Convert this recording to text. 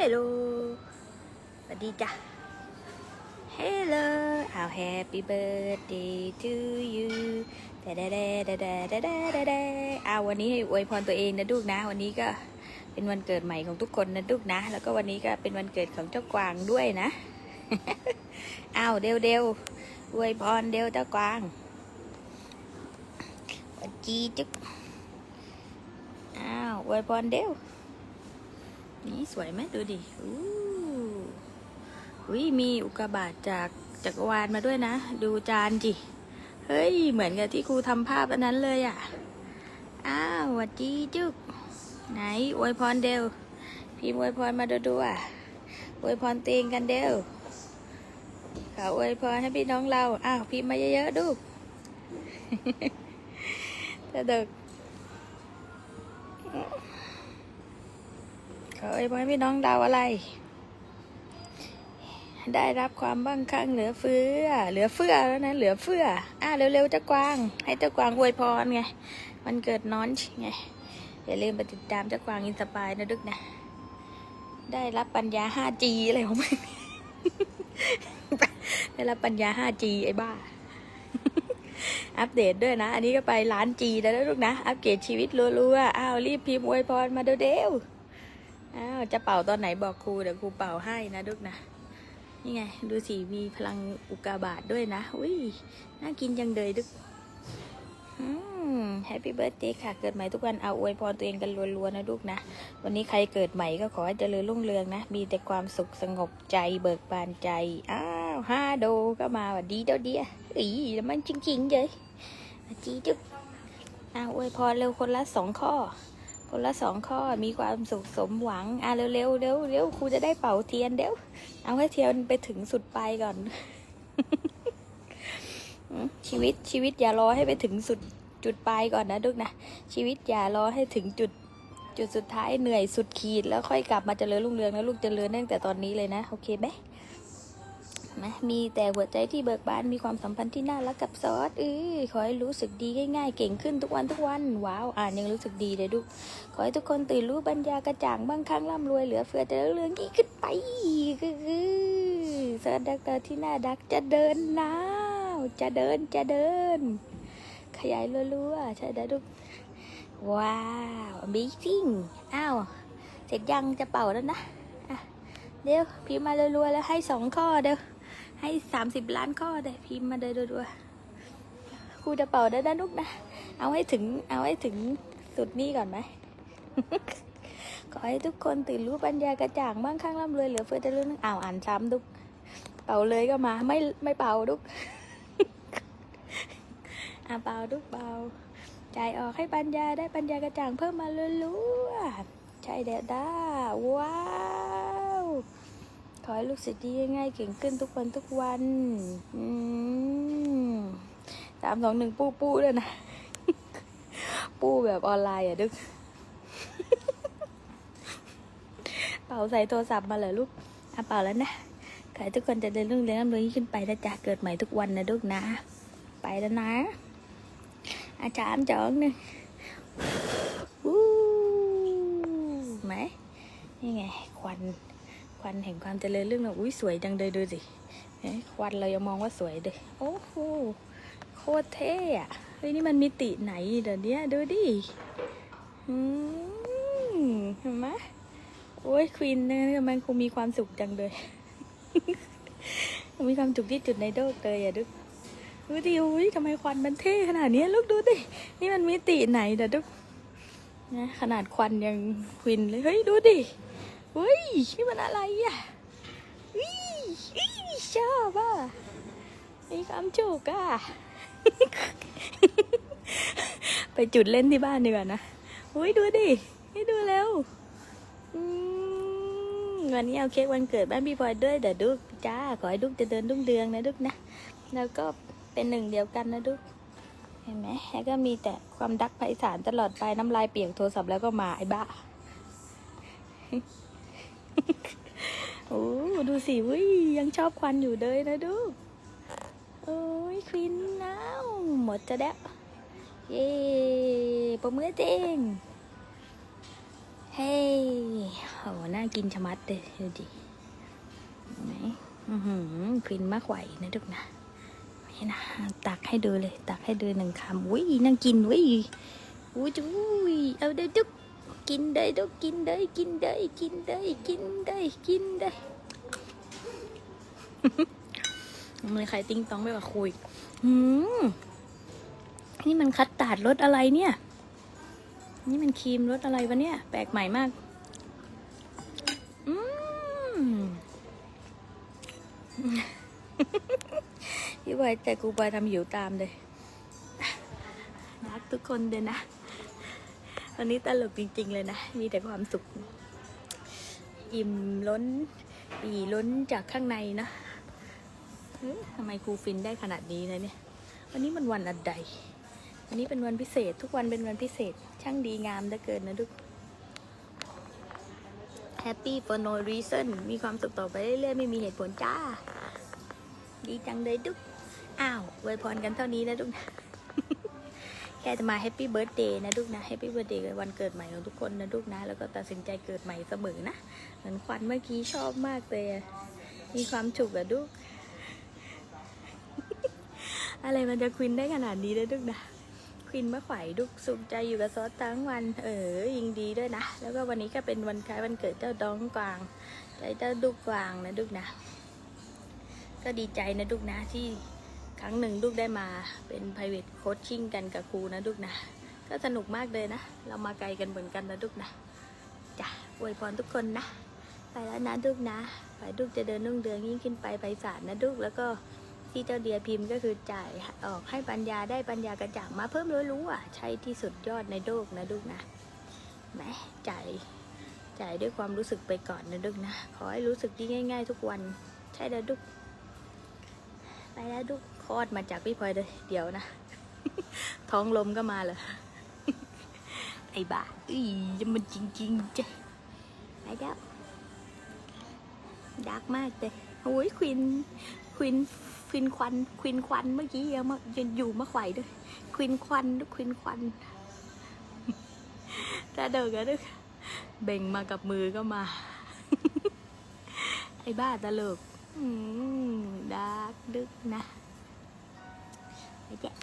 Hello สวัสดีจ้ะ Hello เอา Happy birthday to you แต่แต่แต่แต่แต่แต่แต่แต่เอาวันนี้ให้อวยพรตัวเองนะลูกนะ วันนี้ก็เป็นวันเกิดใหม่ของทุกคนนะลูกนะ แล้วก็วันนี้ก็เป็นวันเกิดของเจ้ากวางด้วยนะเอาเดวเดวอวยพรเดวเจ้ากวางสวัสดีจุ๊กอ้าวอวยพรเดว นี่สวยไหมดูดิอู้อุ้ยมีอุกาบาตจากจักรวาลมาด้วยนะ ดูจานจิ เฮ้ย เหมือนกับที่ครูทำภาพอันนั้นเลยอะ่ะ อ้าวหวัดดีจุก ไหนอวยพรเดวพิมพ์อวยพรมาดูดูอะอวยพรเตวเองกันเดวขาอวยพรให้พี่น้องเรา อ้าวพิมพ์มาเยอะๆดูเธอเด็ก ขออวยพรให้พี่น้องเราอะไร ได้รับความบ้างคั่งเหลือเฟือ เหลือเฟือแล้วนะ เหลือเฟือ อะเร็วๆเจ้ากวาง ให้เจ้ากวางอวยพรไง มันเกิดน้อนไง อย่าลืมไปติดตามเจ้ากวางอินสปายนะดึกนะ ได้รับปัญญา 5G อะไรของมันได้รับปัญญา 5G ไอ้บ้า อัปเดตด้วยนะ อันนี้ก็ไปล้าน G แล้วนะลูกนะ อัปเกรดชีวิตรัวๆ อ้าวรีบพิมพ์อวยพรมาเร็วๆ อ้าวจะเป่าตอนไหนบอกครูเดี๋ยวครูเป่าให้นะลูกนะนี่ไง ดูสิมีพลังอุกกาบาตด้วยนะอุ้ยน่ากินจังเลยดึกอืมแฮปปี้เบิร์ a เดย์ค่ะ เกิดใหม่ทุกวันเอาอวยพรตัวเองกันรัวๆนะลูกนะ วันนี้ใครเกิดใหม่ก็ขอให้เจริญรุ่งเรืองนะ มีแต่ความสุขสงบใจเบิกบานใจ อ้าวห้าโดก็มาวัดดีเด้อเดียอีแล้วมันจริงๆเลยหวัดดีจุ๊บอ้าวอวยพรเร็วคนละสองข้อ คนละสองข้อมีความสุขสมหวัง อะเร็วเร็วเร็วเร็วครูจะได้เป่าเทียนเดี๋ยวเอาให้เทียนไปถึงสุดปลายก่อน ชีวิตชีวิตอย่ารอให้ไปถึงสุดจุดปลายก่อนนะลูกนะชีวิตอย่ารอให้ถึงจุดจุดสุดท้ายเหนื่อยสุดขีดแล้วค่อยกลับมาเจริญรุ่งเรืองนะลูกเจริญตั้งแต่ตอนนี้เลยนะ โอเคไหม นะมีแต่หัวใจที่เบิกบานมีความสัมพันธ์ที่น่ารักกับซอสเออขอให้รู้สึกดีง่ายๆ เก่งขึ้นทุกวันทุกวัน ว้าว อ่านยังรู้สึกดีเลยลูขอให้ทุกคนตื่นรู้ปัญญากระจ่างบางครั้งร่ำรวยเหลือเฟือเจริญรุ่งเรืองยิ่ขึ้นไปก็คือซิร์ชดักเตอร์ที่น่าดักจะเดินแล้วจะเดินจะเดิน ขยายรัวๆใช่ได้ลูกว้าว amazing อ้าวเสร็จยังจะเป่าแล้วนะอะเดี๋ยวพิมพ์มารัวๆแล้วให้สองข้อเดี๋ยว ให้สามสิบล้านข้อเดี๋ยวพิมพ์มาเลยรัวๆครูจะเป่าได้นลูกนะ เอาให้ถึงเอาให้ถึงสุดนี้ก่อนไหม ขอให้ทุกคนตื่นรู้ปัญญากระจ่างมั่งคั่งร่ำรวยเหลือเฟือเจริญอ้าวอ่านซ้ำดุก เป่าเลยก็มา ไม่ไม่เป่าดุกอะเป่าดุกเป่าใจออกให้ปัญญาได้ปัญญากระจ่างเพิ่มมาลัวๆใช่เด็ดด้าว้า ขอให้ลูกศิษย์ดีง่ายๆเก่งขึ้นทุกวันทุกวันสามสองหนึ่งปู้ปู้ด้วยนะ ปู้แบบออนไลน์อะดึก เป่าใส่โทรศัพท์มาเหรอลูกอะเป่าแล้วนะขอให้ทุกคนจะเดินเรื่องเรียนร่ำรวยยิ่งขึ้นไปนะจ๊ะเกิดใหม่ทุกวันนะลูกนะ ไปแล้วนะ อาจารย์จอนนึงวู้ไหมนี่ไงควัน วันแห่งความเจริญเรื่องเราอุ้ยสวยจังเลยดูสิควันเรายังมองว่าสวยเลยโอ้โหโคตรเท่อะเฮ้ยนี่มันมิติไหนเดี๋ยวนี้ดูดิอืมเห็นไหมโอ้ยควีนเนี่ยมันคงมีความสุขจังเลยมีความสุขที่จุดในโลกเลยอะดูดูดิอุ้ยทำไมควันมันเท่ขนาดนี้ลูกดูดิ นี่มันมิติไหนเดี๋ยวดูนะขนาดควันยังควินเลย เฮ้ย ดูดิ เฮ้ยนี่มันอะไรอะอุ้ยอุ้ยชอบอะมีความจุกอะ ไปจุดเล่นที่บ้านดีกว่านะอุ้ยดูดิ ให้ดูเร็ววันนี้เอาเค้กวันเกิดบ้านพี่พลอยด้วยเดี๋ยวดูจ้า ขอให้ลูกจะเดินรุ่งเรืองนะลูกนะ แล้วก็เป็นหนึ่งเดียวกันนะลูกเห็นไหมแล้วก็มีแต่ความดักไพศาลตลอดไปน้ำลายเปียกโทรศัพท์แล้วก็มาไอ้บ้า โอ้ดูสิวิยังชอบควันอยู่เลยนะดู โอ้ยควินแล้ว หมดจะแล้ว เย่ประมือเจงเฮ้ยโหน่ากินชะมัดเลยดูดิเห็นไหมอือหือฟินมากไหวนะทุกนะนี่นะตักให้ดูเลย ตักให้ดูหนึ่งคำอุ้ยน่ากินอุ้ยอุ้ยจุ้ยเอาเด้อจุ๊บ กินได้ทุกกินได้กินได้กินได้กินได้กินได้มันใครติ้งต้องไม่ว่าคุยหืมนี่มันคัดตาดรสอะไรเนี่ย นี่มันครีมรสอะไรวะเนี่ย แปลกใหม่มากอืมพี่บอยแต่กูบอยทำหิวตามเลยรักทุกคนเลยนะ วันนี้ตลกจริง ๆ เลยนะ มีแต่ความสุข อิ่มล้นปีล้นจากข้างในนะเฮ้ยทำไมครูฟินได้ขนาดนี้นะเนี่ย วันนี้มันวันอะไรวันนี้เป็นวันพิเศษ ทุกวันเป็นวันพิเศษ ช่างดีงามเหลือเกินนะทุก Happy for no reason มีความสุขต่อไปเรื่อยๆ ไม่มีเหตุผลจ้า ดีจังเลยทุก อ้าวอวยพรกันเท่านี้นะทุก แค่จะมาแฮปปี้เบิร์ดเดย์นะทุกนะแฮปปี้เบิร์ดเดย์วันเกิดใหม่ของทุกคนนะทุกนะ แล้วก็ตัดสินใจเกิดใหม่เสมอนะเหมือนควันเมื่อกี้ชอบมากเลย มีความฉุกอะทุกอะไรมันจะควินได้ขนาดนี้นะทุกนะควินมะไข่ดุกสุขใจอยู่กับซอสทั้งวัน เออยิงดีด้วยนะ แล้วก็วันนี้ก็เป็นวันคล้ายวันเกิดเจ้าดองกวางใจเจ้าดุกกวางนะดุกนะ ก็ดีใจนะดุกนะที่ ครั้งหนึ่งดุกได้มาเป็น private coaching กันกับครูนะดุกนะ ก็สนุกมากเลยนะ เรามาไกลกันเหมือนกันนะดุกนะจ้ะอวยพรทุกคนนะ ไปแล้วนะดุกนะไปดุกจะเดินนุ่งเดืองยิ่งขึ้นไปไปศาลนะดุกแล้วก็ที่เจ้าเดียพิมพ์ก็คือจ่ายออกให้ปัญญาได้ปัญญากระจ่างมาเพิ่มรู้ๆอะใช่ที่สุดยอดในโลกนะดุกนะแหมจ่ายจ่ายด้วยความรู้สึกไปก่อนนะดุกนะ ขอให้รู้สึกดีง่าย ๆ ทุกวันใช่แล้วดุก ไปแล้วดุกคลอดมาจากพี่พลอยเลยเดี๋ยวนะ ท้องลมก็มาเลยไอ้บ้าอีมันจริงๆจ้ะไปแล้วดักมากเลยโอ้ยควินควินควินควันควินควันเมื่อกี้ยังมายังอยู่มาไขว่ด้วยควินควันควินควันถ้าเดินกันด้วยเบ่งมากับมือก็มา ไอ้บ้าตลกอืม ดัก